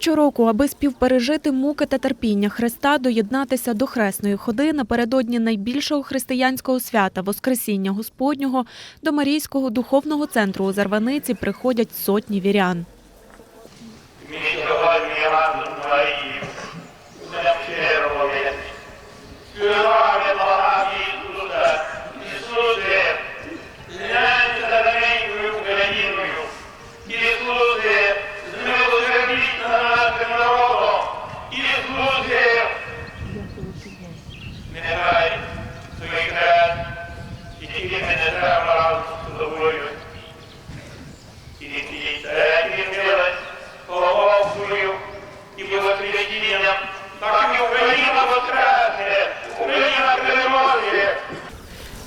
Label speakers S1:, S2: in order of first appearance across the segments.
S1: Щороку, аби співпережити муки та терпіння Христа, доєднатися до хресної ходи напередодні найбільшого християнського свята Воскресіння Господнього до Марійського духовного центру у Зарваниці приходять сотні вірян.
S2: Lord,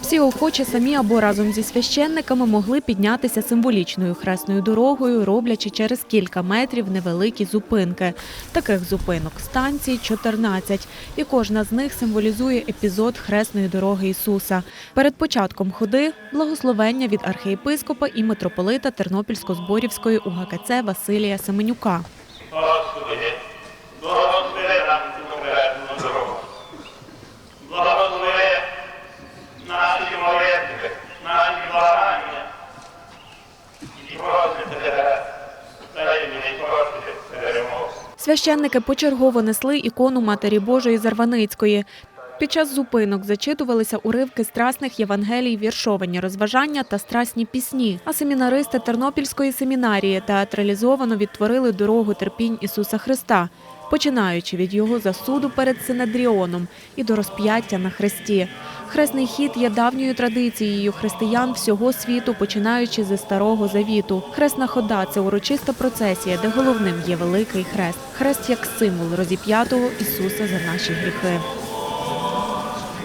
S1: Всі охочі самі або разом зі священниками могли піднятися символічною хресною дорогою, роблячи через кілька метрів невеликі зупинки. Таких зупинок станцій 14, і кожна з них символізує епізод хресної дороги Ісуса. Перед початком ходи благословення від архієпископа і митрополита Тернопільсько-Зборівської УГКЦ Василія Семенюка. Священники почергово несли ікону Матері Божої Зарваницької. Під час зупинок зачитувалися уривки страсних євангелій, віршовані розважання та страсні пісні. А семінаристи Тернопільської семінарії театралізовано відтворили дорогу терпінь Ісуса Христа, починаючи від його засуду перед Синедріоном і до розп'яття на хресті. Хресний хід є давньою традицією християн всього світу, починаючи зі старого завіту. Хресна хода це урочиста процесія, де головним є великий хрест. Хрест як символ розіп'ятого Ісуса за наші гріхи.